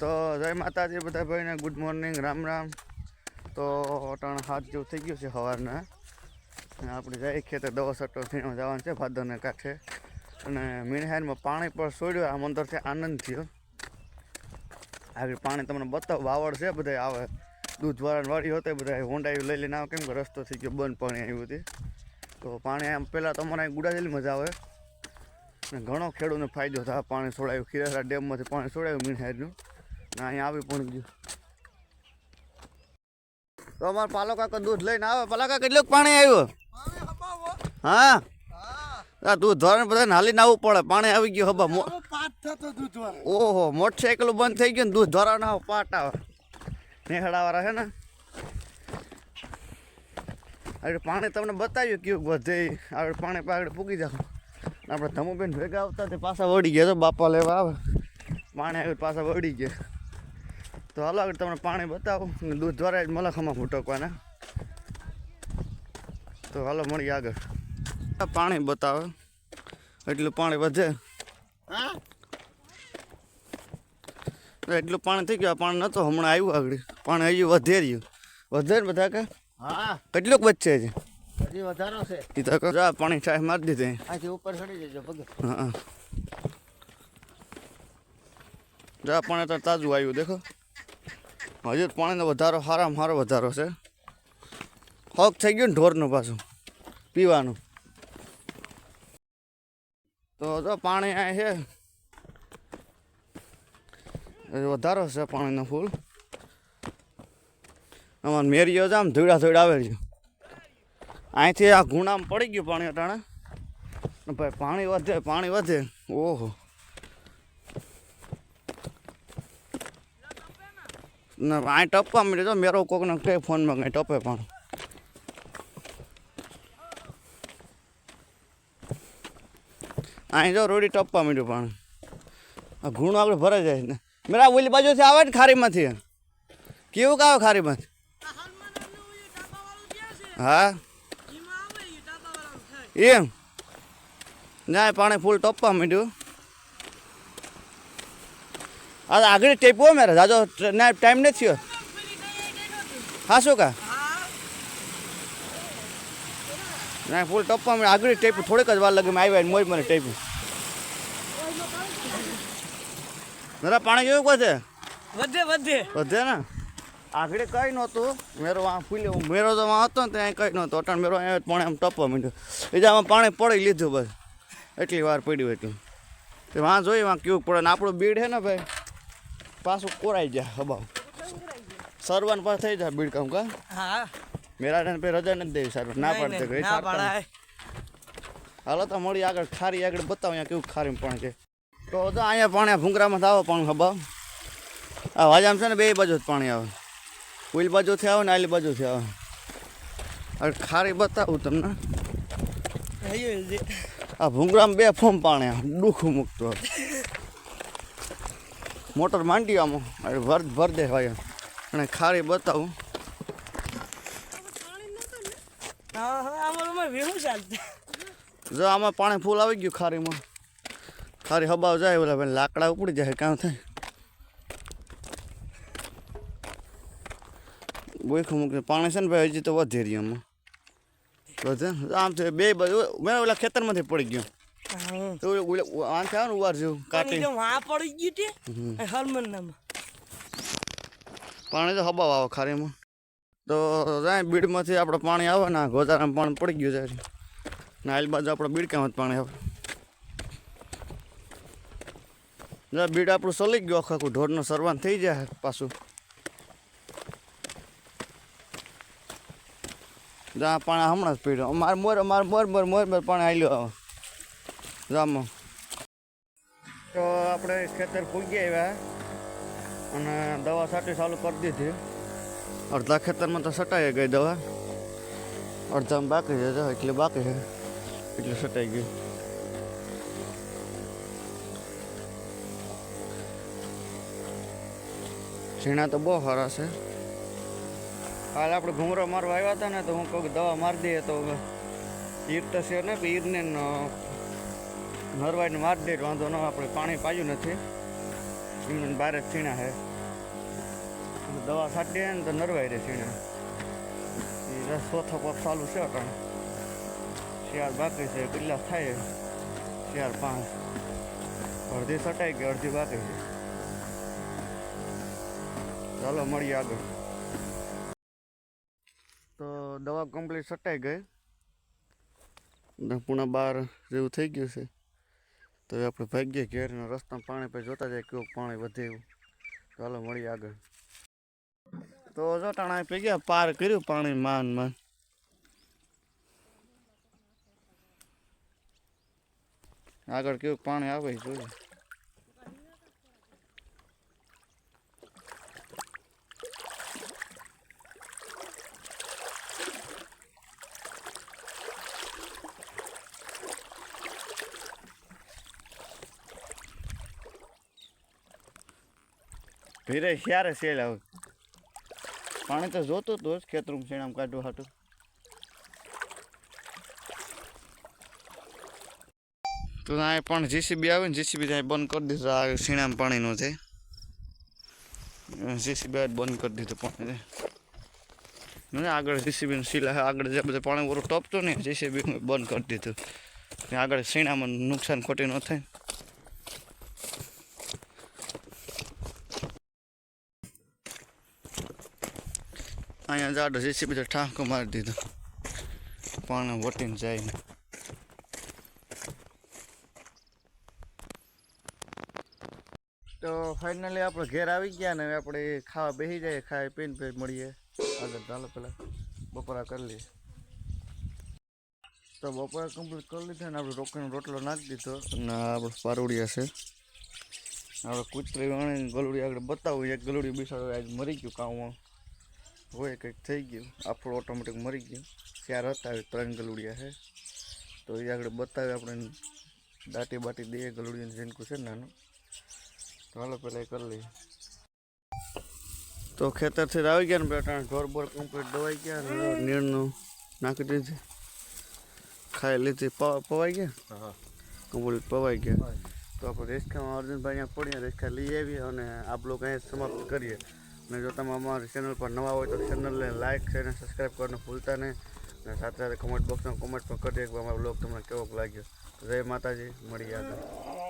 તો જય માતાજી બધા ભાઈને ગુડ મોર્નિંગ રામ રામ. તો ત્રણ હાથ જેવું થઈ ગયું છે સવારના આપણે જાય ખેતર, દવા સટ્ટો થઈને જવાનું છે, ભાદરને કાંઠે. અને મીણહારમાં પાણી પણ છોડ્યું આમ અંદરથી આનંદ થયો. આવી પાણી તમને બતાવ, વાવડ છે બધા આવે. દૂધ વાળા વાળી હોતે બધા હોંડાયું લઈ લઈને આવે, કેમ કે રસ્તો થઈ ગયો, બંધ પાણી આવ્યું હતી તો પાણી આમ પહેલાં તમારે અહીં ગુડાજેલી મજા આવે. અને ઘણો ખેડૂતને ફાયદો થાય, પાણી છોડાયું ખીરાસરા ડેમમાંથી પાણી છોડાયું મીણહારનું. અહીંયા આવી પણ ગયું. તો અમારા પાલો કાકા દૂધ લઈને આવે. પાલા કાકા કેટલું પાણી આવ્યું? હા? આ દૂધ ધોરણ બધા હાલીને આવવું પડે. પાણી આવી ગયું હબા. ઓહો મોટરસાઇકલ બંધ થઈ ગયું ને દૂધ ધોરણ આવો પાટ આવે. નેહડાવાળા છે ને? પાણી તમને બતાવ્યું કેવું બધે આગળ પાણી પાગળ પૂગી જાવ આપણે ધમુબેન ભેગા આવતા તે પાછા વળી ગયા તો બાપા લેવા આવે. પાણી આવી પાછા વળી ગયા. તો હાલો આગળ તમને પાણી બતાવો. અને દૂધ દ્વારા જ મલખમાં ફૂટકવાના. તો હાલો મળીએ આગળ. પાણી બતાવે. એટલું પાણી વધે. એટલું પાણી થઈ ગયું. પાણી નહોતો હમણાં આવ્યું આગળ. પાણી હજુ વધે રહ્યું. વધે ને બધા કે? હા. કેટલુંક વચ્ચે છે હજી વધારો છે. એ તો જા પાણી ચાય મારી દીધી. આથી ઉપર ચડી જજો પગે. હા. જા પાણી તો તાજું આવ્યું દેખો. હજુ પાણીનો વધારો સારામાં સારો વધારો છે. હોક થઈ ગયું ને ઢોરનું પાછું, પીવાનું. તો જો પાણી આ છે. વધારો છે પાણીનો ફૂલ. અમારે મેરીઓ જ આમ ધોળા ધોળા આવે છે. અહીંથી આ ગુણામાં પડી ગયું પાણી અટાણે. ભાઈ પાણી વધે પાણી વધે. ઓહો. આ ટપવા મળ્યો તો મેરો કોકને કે ફોનમાં કંઈ ટપે પણ. અહીં જો રોડી ટપવા માંડ્યું પણ. આ ઘૂણું આપણે ભરાઈ જાય ને મેરા ઓલી બાજુથી આવે ને ખારીમાંથી. કેવું કાવે ખારીમાંથી? હા? એમ ના પાણી ફૂલ ટપવા માંડ્યું આ આગળ ટેપવો મેરે. જાજો ના ટાઈમ નથી થયો હા શું કા? ના ફૂલ ટપવા આગળ ટેપ થોડીક જ વાર લગે મેં આવ્યા મોજ મને ટેપ. મેરા પાણી જોયું કોઈ છે? વધે વધે. વધે ને? આગળ કઈ નહોતું. મેરો આ ફૂલ્યો મેરો તો હતો ને ત્યાં કઈ નહોતું. અટાણ મેરો અહીંયા પાણી આમ ટપવા માંડ્યું. એ આમાં પાણી પડી લીધું બસ. એટલી વાર પડ્યું એટલું. તે વાં જોઈએ વાં કેવું પડે ને આપણું બીડ છે ને ભાઈ? પાછું કોરાઈ જાય હબાવ. સરવાન પર થઈ જાય બીડ કામ કા? હા. મેરા ને પે રજા નથી દેવી સારું ના પડતે ગઈ ના પડાય. હાલો તો મળી આગળ ખારી આગળ બતાવો અહીંયા કેવું ખારી પણ છે. તો તો અહીંયા પાણી ભૂંગરામાં થાવો પણ હબાવ. આ વાજામ છે ને બે બાજુ જ પાણી આવે. ઓલી બાજુથી આવે ને આલી બાજુથી આવે. હવે ખારી બતાવું તમને. આ ભૂંગરામાં બે ફોમ પાણી દુઃખ મૂકતું. આવે મોટર માંડી આમાં. ભર ભર દે ભાઈ. અને ખારી બતાવું. જો આમાં પાણી ફૂલ આવી ગયું ખારીમાં. ખારી હબાવ જાય ઓલા ભાઈ લાકડા ઉપડી જાય કામ થાય. બોયખું મૂકી પાણી છે ને ભાઈ હજી તો વધી રહ્યું આમાં. વધે આમ તો બે મેં ઓલા ખેતરમાંથી પડી ગયો. તો ઓલે- ઓલે આમ છે ને ઉવાર પડી તે હરમન નામ પાણી તો હબાવ આવે ખારીમાં તો જાય બીડમાંથી આપણે પાણી આવે ને ગોદારામાં પાણી પડી ગયું જાય. ને આલ બાજુ આપણે બીડકામાં જ પાણી આવે. જો બીડ આપણું સલી ગયું આખું આખું. ઢોરનો સરવાન થઈ જાય પાછું. જ્યાં પાણી હમણાં જ પીડ્યો. અમારે મોર અમારે મોર મોર મોર મોર પાણી આવ્યું આવે. જામાં તો આપણે ખેતર પૂગી આવ્યા અને દવા સાટી ચાલુ કરી દીધી. અડધા ખેતરમાં તો સટાઈ ગઈ દવા. અડધામાં બાકી છે એટલે બાકી છે. એટલે સટાઈ ગઈ. ઝીણા તો બહુ સારા છે. કાલે આપણે ઘૂમરો મારવા આવ્યા હતા ને તો હું કહું દવા મારી દઈએ તો ઈર તો છે ને ઈરને નરવાઈને માર દે, વાંધો ન આપણે પાણી પાયું નથી. એમને બારે જ છીણા છે દવા છાંટીએ ને તો નરવાઈ રહે છીણા. એ રસ ચોથો પગ ચાલુ છે પણ. શિયાળ બાકી છે, કેટલા થાય? શિયાળ પાંચ. અડધી સટાઈ ગઈ, અડધી બાકી છે. ચાલો, મળીએ આગળ. તો દવા કમ્પ્લીટ સટાઈ ગઈ. પૂણા બાર જેવું થઈ ગયું છે. તો હવે આપણે ભાગ્ય ઘેરના રસ્તામાં પાણી પછી જોતા જાય કેવું પાણી વધે એવું. ચાલો મળીએ આગળ. તો જો ટાણા પી ગયા, પાર કર્યું પાણી માન માન. આગળ કેવું પાણી આવે જોઈએ ધીરે ક્યારે સેલ આવે. પાણી તો જોતું હતું જ ખેતરું શેણામ કાઢવું હાટું. તો આ પણ જીસીબી આવે ને જીસીબી ત્યાં બંધ કરી દીધું. આ સીણામ પાણીનો છે. જીસીબી આવે બંધ કરી દીધું પાણી ને આગળ જીસીબી સીલા આગળ જે બધું પાણી ઓરું ટપતું ને જીસીબી બંધ કરી દીધું. આગળ શીણામાં નુકસાન ખોટી ન થાય. અહીંયા જાડો છે બધો ઠાંકો મારી દીધો. પાણી વટીને જાય. ને તો ફાઇનલી આપણે ઘેર આવી ગયા ને હવે આપણે ખાવા બેસી જાય ખાઈ પીને પછી મળીએ. આગળ ચાલો પેલા બપોરા કરી લઈએ. તો બપોરા કમ્પ્લીટ કરી લીધા ને આપણે રોકડીનો રોટલો નાખી દીધો. અને આપણે પારોડિયા છે. આપણે કૂતરી વાણી ગલુડી આગળ બતાવું એક ગલુડી બિસાડો આજ મરી ગયું કામમાં. હોય કંઈક થઈ ગયું આપણું ઓટોમેટિક મરી ગયું. ચાર હતા ત્રણ ગલુડિયા છે. તો એ આગળ બતાવે આપણે દાટી બાટી દે ગલુડિયાનું ઝીણકું છે નાનું. તો હાલો પહેલાં એ કરી લઈએ. તો ખેતરથી આવી ગયા ને બેટા ઢોર બોર કમ્પ્લીટ દવાઈ ગયા નીણનું નાખી દીધી. ખાઈ લીધી પવા પવાઈ ગયા? કમ્પ્લીટ પવાઈ ગયા. તો આપણે રેસ્કામાં અર્જુનભાઈ અહીંયા પડીએ રેસ્કા લઈ આવીએ અને આપ લોકો અહીંયા સમાપ્ત કરીએ. અને જો તમે અમારી ચેનલ પર નવા હોય તો ચેનલને લાઇક છે અને સબસ્ક્રાઈબ કરવાનું ભૂલતા નહીં. અને સાથે સાથે કોમેન્ટ બોક્સમાં કોમેન્ટ પણ કરી દે કે અમારો બ્લોગ તમને કેવો લાગ્યો. જય માતાજી મળી આગળ.